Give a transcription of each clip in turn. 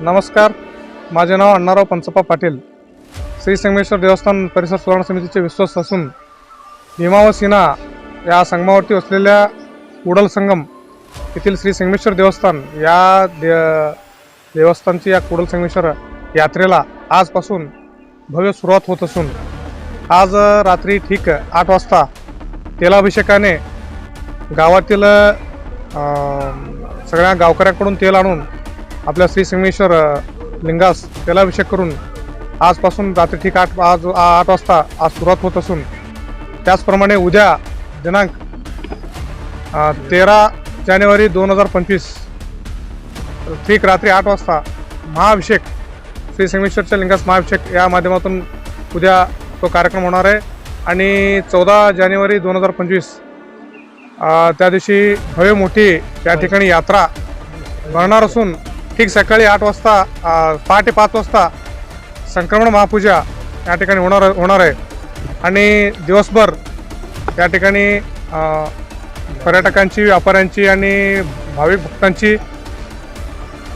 नमस्कार. माझे नाव अण्णाराव पंचप्पा पाटील. श्री संगमेश्वर देवस्थान परिसर सुधारणा समितीचे विश्वास असून भीमा व सिन्हा या संगमावरती असलेल्या उडल संगम येथील श्री संगमेश्वर देवस्थान या दे देवस्थानची या कुडल संगमेश्वर यात्रेला आजपासून भव्य सुरुवात होत असून आज रात्री ठीक आठ वाजता तेलाभिषेकाने गावातील सगळ्या गावकऱ्यांकडून तेल आणून आपल्या श्री संगमेश्वर लिंगास तेलाभिषेक करून आजपासून रात्री ठीक आठ आज आठ वाजता आज सुरुवात होत असून त्याचप्रमाणे उद्या दिनांक तेरा जानेवारी दोन हजार पंचवीस ठीक रात्री आठ वाजता महाअभिषेक श्री संगमेश्वरच्या लिंगास महाअभिषेक या माध्यमातून उद्या तो कार्यक्रम होणार आहे. आणि चौदा जानेवारी दोन हजार पंचवीस त्या दिवशी हवे मोठी या ठिकाणी यात्रा भरणार असून ठीक सकाळी आठ वाजता पहाटे पाच वाजता संक्रमण महापूजा या ठिकाणी होणार होणार आहे. आणि दिवसभर या ठिकाणी पर्यटकांची व्यापाऱ्यांची आणि भाविक भक्तांची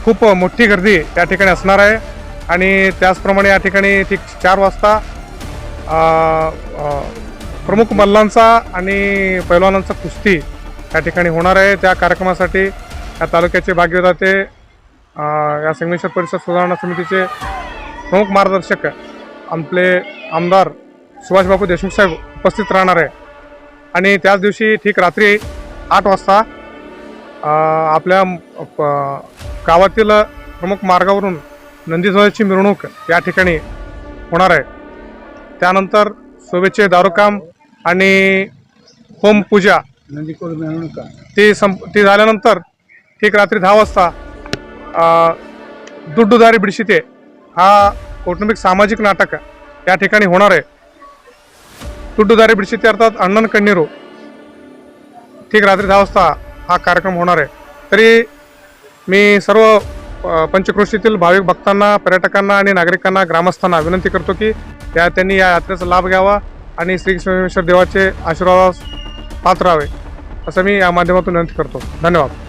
खूप मोठी गर्दी या ठिकाणी असणार आहे. आणि त्याचप्रमाणे या ठिकाणी ठीक चार वाजता प्रमुख मल्लांचा आणि पैलवानांचा कुस्ती या ठिकाणी होणार आहे. त्या कार्यक्रमासाठी या तालुक्याचे भाग्यदाते या संगमेश्वर परिसर सुधारणा समितीचे प्रमुख मार्गदर्शक आपले आमदार सुभाषबाबू देशमुख साहेब उपस्थित राहणार आहे. आणि त्याच दिवशी ठीक रात्री आठ वाजता आपल्या गावातील प्रमुख मार्गावरून नंदीध्वजाची मिरवणूक या ठिकाणी होणार आहे. त्यानंतर शोभेचे दारूकाम आणि होमपूजा ती संप ती झाल्यानंतर ठीक रात्री दहा वाजता अ, दुड्डुदारी बिडशिते हा कौटुंबिक सामाजिक नाटक या ठिकाणी होणार आहे. दुड्डुदारी बिडशिते अर्थात अण्णन कण्णीरू ठीक रात्री दहा वाजता हा कार्यक्रम होणार आहे. तरी मी सर्व पंचकृषीतील भाविक भक्तांना पर्यटकांना आणि नागरिकांना ग्रामस्थांना विनंती करतो की त्या त्यांनी या यात्रेचा लाभ घ्यावा आणि श्री देवाचे आशीर्वादास पात्र राहावे असं मी या माध्यमातून विनंती करतो. धन्यवाद.